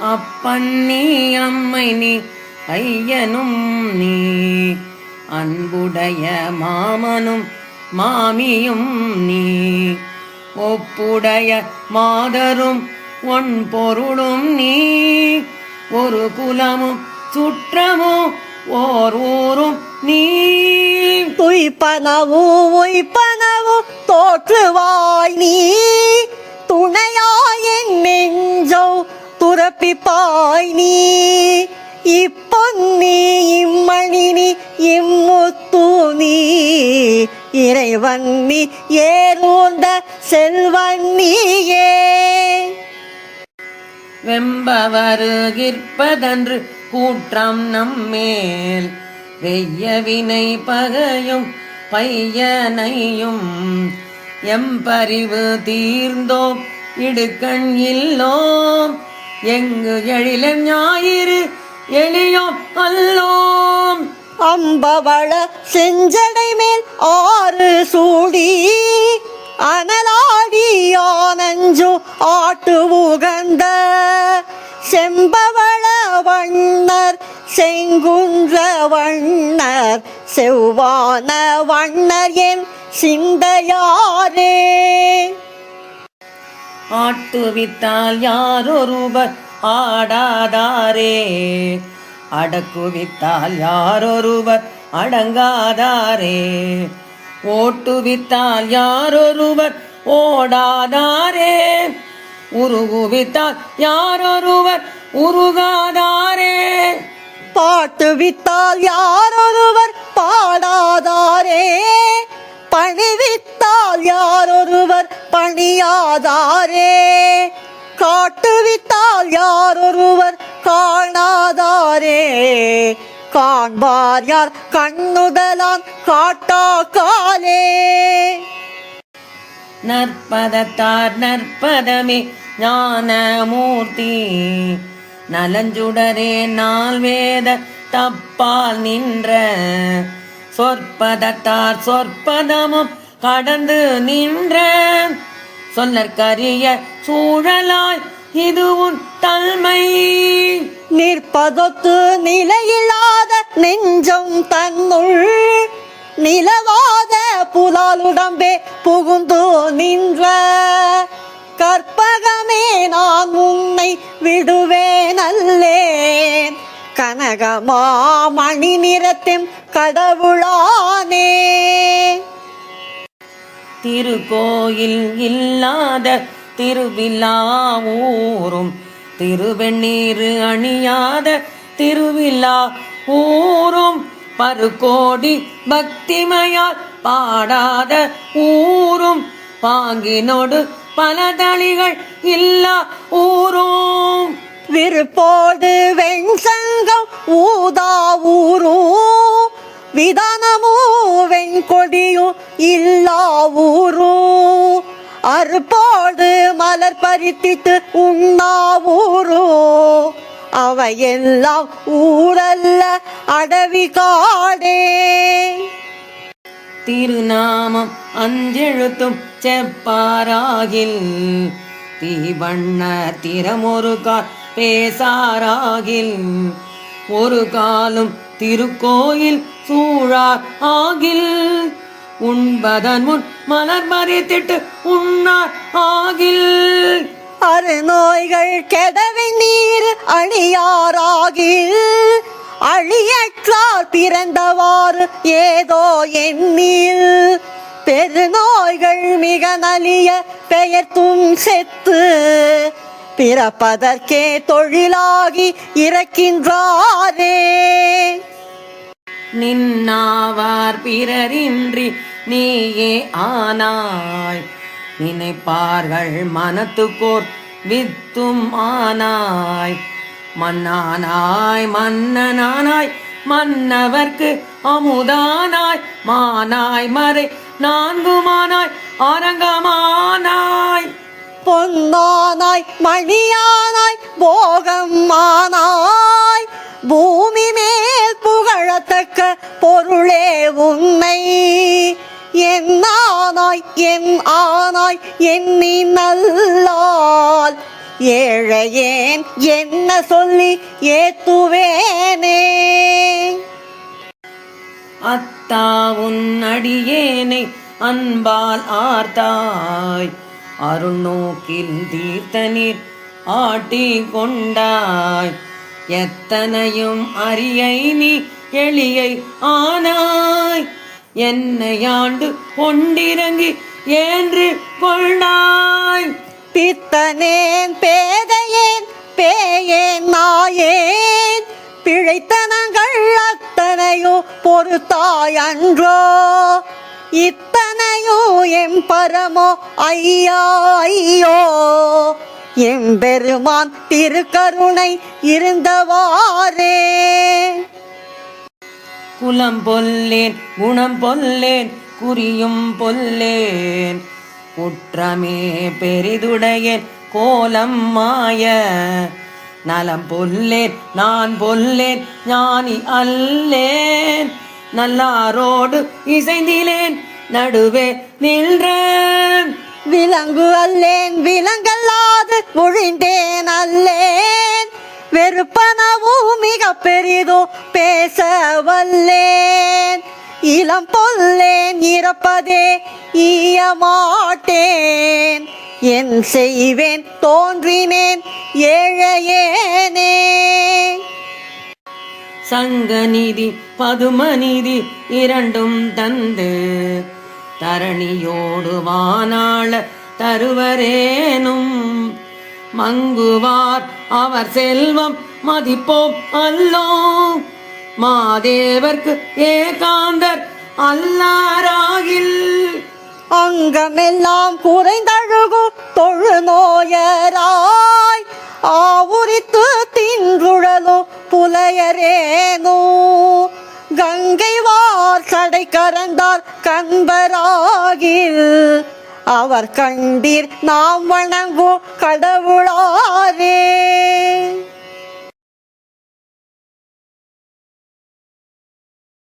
அப்பன் அம்மை நீ ஐயனும் நீ. அன்புடைய மாமனும் மாமியும் நீ. ஒப்புடைய மாதரும் ஒன் பொருளும் நீ. ஒரு குலமும் சுற்றமும் ஓர் ஊரும் நீ. துய்ப்பனவு உய்ப்பனவு தோற்றுவாய் நீ. துறப்பிப்பாய் நீ. இப்பொன்னி இம்மணினி இம்முத்து நீ. இறைவன்னி நீ செல்வன்னியே வெம்பவருகிற்பதன்று கூற்றம் நம்மேல். வெய்ய வினை பகையும் பையனையும் எம்பறிவு தீர்ந்தோம் இடுக்கண் இல்லோம். எங்கு எழிலும் ஞாயிறு எளியோம் அல்லோம் அம்பவள செஞ்சடை மேல் ஆறு சூடி அனலாடி ஆனஞ்சு ஆட்டு உகந்த. செம்பவள வண்ணர் செங்குன்ற வண்ணர் செவ்வான வண்ணர் என் சிந்தையாரே. ஆட்டுவித்தால் யாரொருவர் ஆடாதாரே. அடக்குவித்தால் யாரொருவர் அடங்காதாரே. ஓட்டுவித்தால் யாரொருவர் ஓடாதாரே. உருகுவித்தால் யாரொருவர் உருகாதாரே. பாட்டுவித்தால் யாரோ பணியாதாரே. காட்டுவித்தால் யாரொருவர் காணாதாரே. காண்பார் யார் கண்ணுதலான் காட்டா காலே நற்பதத்தார் நற்பதமே ஞானமூர்த்தி. நலஞ்சுடரே நால்வேத தப்பால் நின்ற சொற்பதத்தார் சொற்பதமும் கடந்து நின்ற சொல்லற்கரிய சூழலாய் இது உன் தன்மை. நிற்பதொத்து நிலையில்லாத நெஞ்சம் தன்னுள் நிலவாத புலாலுடம்பே புகுந்து நின்ற கற்பகமே நான் உன்னை விடுவேன் அல்லேன் கனகமா மணி நிறத்தின் கடவுளானே. திருக்கோயில் இல்லாத திருவிழா ஊரும். திருவெண்ணீரு அணியாத திருவிழா ஊரும். பருக்கோடி பக்திமையால் பாடாத ஊரும். பாங்கினோடு பல தளிகள் இல்லா ஊரும். விருப்போடு வெண்சங்கம் ஊதா ஊரும். விதானமோ வெண்கொடியும் இல்லா ஊரும் அறுப்போடு மலர் பறித்திட்டு உண்ணா ஊரும் அவையெல்லாம் ஊரல்ல அடவி காடே. திருநாமம் அஞ்செழுத்தும் செப்பாராகில் தீவண்ண திறமொரு கால் பேசாராகில் ஒரு காலும் திருக்கோயில் சூழார் ஆகில். உண்பதன் முன் மலர் மறித்திட்டு உண்ணார் ஆகில். அருநோய்கள் கெடவை நீர் அழியாராகில் அழியற்றார் பிறந்தவாறு ஏதோ எண்ணில். பெருநோய்கள் மிக நலிய பெயர்த்தும் செத்து. பிறப்பதற்கே தொழிலாகி இறக்கின்றாரே. நின்னாவார் பிறரின்றி நீயே ஆனாய். நினைப்பார்கள் மனத்துக்கோர் வித்தும் ஆனாய். மன்னானாய் மன்னனானாய் மன்னவர்க்கு அமுதானாய். மானாய் மறை நான்குமானாய் அரங்கமானாய் பொன்னானாய் மணியானாய் போகமானாய் பூமி மேல் ஆனாய் என் ஆனாய் எண்ணி நல்லால். ஏழையேன் என்ன சொல்லி ஏத்துவேனே? அத்தா உன் அடியேனை அன்பால் ஆர்த்தாய். அருள்நோக்கில் தீர்த்த நீர் ஆட்டி கொண்டாய். எத்தனையும் அரியை நீ எளியை ஆனாய். என்னை ஆண்டு கொண்டிறங்கி என்று கொண்டாய். பித்தனேன் பேதையேன் பேயேன் நாயேன். பிழைத்தனங்கள் அத்தனையோ பொறுத்தாய் அன்றோ. இத்தனையோ எம் பரமோ ஐயா ஐயோ. எம்பெருமான் திருக்கருணை இருந்தவாறே. குலம் பொல்லேன் குணம் பொல்லேன் குறியும் பொல்லேன். குற்றமே பெரிதுடையேன் கோலம் மாய. நலம் பொல்லேன் நான் பொல்லேன் ஞானி அல்லேன். நல்லாரோடு இசைந்திலேன் நடுவே நின்றேன். விலங்கு அல்லேன் விலங்கல்லாது ஒழிந்தேன் அல்லேன். வெறுப்பனவும் மிக பெரிதோ பேச வல்லேன் இளம் பொல்லேன் இறப்பதே ஈயமாட்டேன். என் செய்வேன் தோன்றினேன் ஏழையேனே. சங்கநிதி பதுமநிதி இரண்டும் தந்து தரணியோடு வானாள தருவரேனும். மங்குவார். அவர் செல்வம் மதிப்போம் அல்லோ. மாதேவர்க்கு ஏகாந்தர் அல்லாராகில். அங்கமெல்லாம் குறைந்தழுகு தொழு நோயராய். ஆவுரித்து தின்றுழலும் புலையரேனோ. கங்கை வார் கடை கரந்தார் கண்பராகில். அவர் கண்டீர் நாம் வணங்கும் கடவுளாரே.